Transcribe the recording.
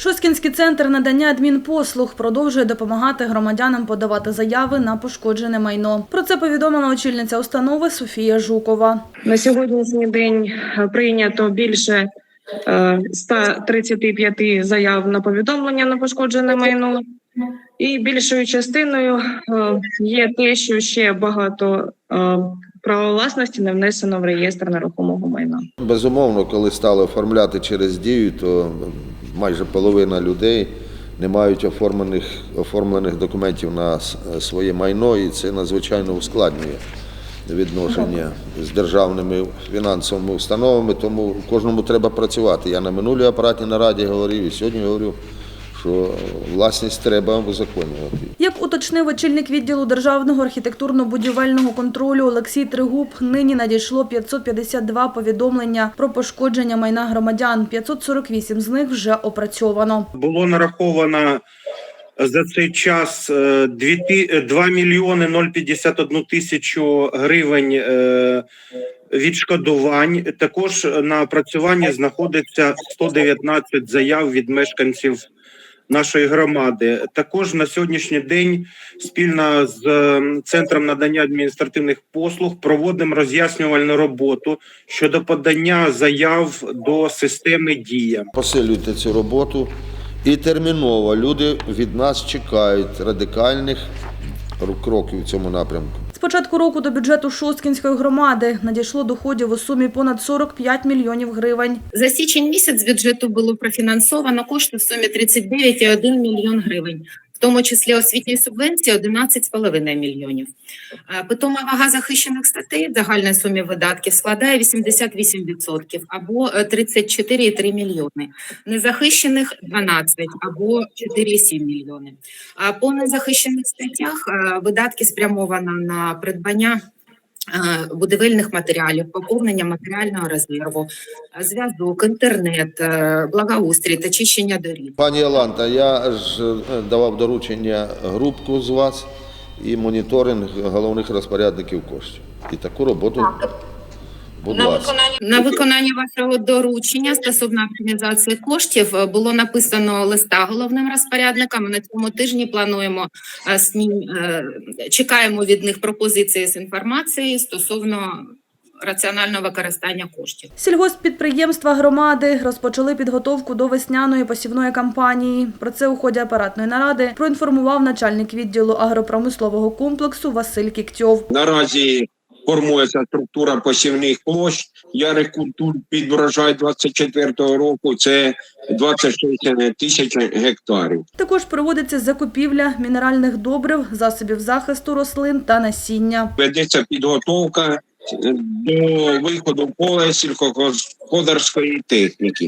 Шосткінський центр надання адмінпослуг продовжує допомагати громадянам подавати заяви на пошкоджене майно. Про це повідомила очільниця установи Софія Жукова. На сьогоднішній день е, прийнято більше е, 135 заяв на повідомлення на пошкоджене майно. І більшою частиною е, є те, що ще багато е, права власності не внесено в реєстр нерухомого майна. Безумовно, коли стали оформляти через дію, то майже половина людей не мають оформлених, оформлених документів на своє майно, і це надзвичайно ускладнює відношення з державними фінансовими установами, тому кожному треба працювати. Я на минулій апаратній нараді говорив і сьогодні говорю, що власність треба узаконювати. Як уточнив очільник відділу державного архітектурно-будівельного контролю Олексій Тригуб, нині надійшло 552 повідомлення про пошкодження майна громадян. 548 з них вже опрацьовано. було нараховано за цей час е, дві ті- е, 2 мільйони 051 тисячу гривень е, відшкодувань. Також на опрацюванні знаходиться 119 заяв від мешканців нашої громади. Також на сьогоднішній день спільно з е, центром надання адміністративних послуг проводимо роз'яснювальну роботу щодо подання заяв до системи Дія. посилюйте цю роботу і терміново люди від нас чекають радикальних кроків в цьому напрямку. З початку року до бюджету Шосткінської громади надійшло доходів у сумі понад 45 мільйонів гривень. За січень місяць з бюджету було профінансовано кошти в сумі 39,1 мільйон гривень, в тому числі освітньої субвенції 11,5 мільйонів. Е, Питома вага захищених статей в загальній сумі видатків складає 88% або е, 34,3 мільйони. Незахищених 12 або 4,7 мільйони. А по незахищених статтях е, видатки спрямовано на придбання е, будівельних матеріалів, поповнення матеріального резерву, е, зв'язок, інтернет, е, благоустрій та чищення доріг. Пані Оланта, я ж е, давав доручення групку з вас і моніторинг головних розпорядників коштів. І таку роботу, будь ласка. На виконання вашого доручення стосовно оптимізації коштів е, було написано листа головним розпорядникам. На цьому тижні плануємо е, з ним, е, чекаємо від них пропозиції з інформацією стосовно раціонального використання коштів. Сільгосппідприємства громади розпочали підготовку до весняної посівної кампанії. Про це у ході апаратної наради проінформував начальник відділу агропромислового комплексу Василь Кіктьов. Наразі формується структура посівних площ ярих культур під врожай 24-го року. Це 26 тисяч гектарів. Також проводиться закупівля мінеральних добрив, засобів захисту рослин та насіння. Ведеться підготовка е, до виходу в поле сільськогосподарської техніки.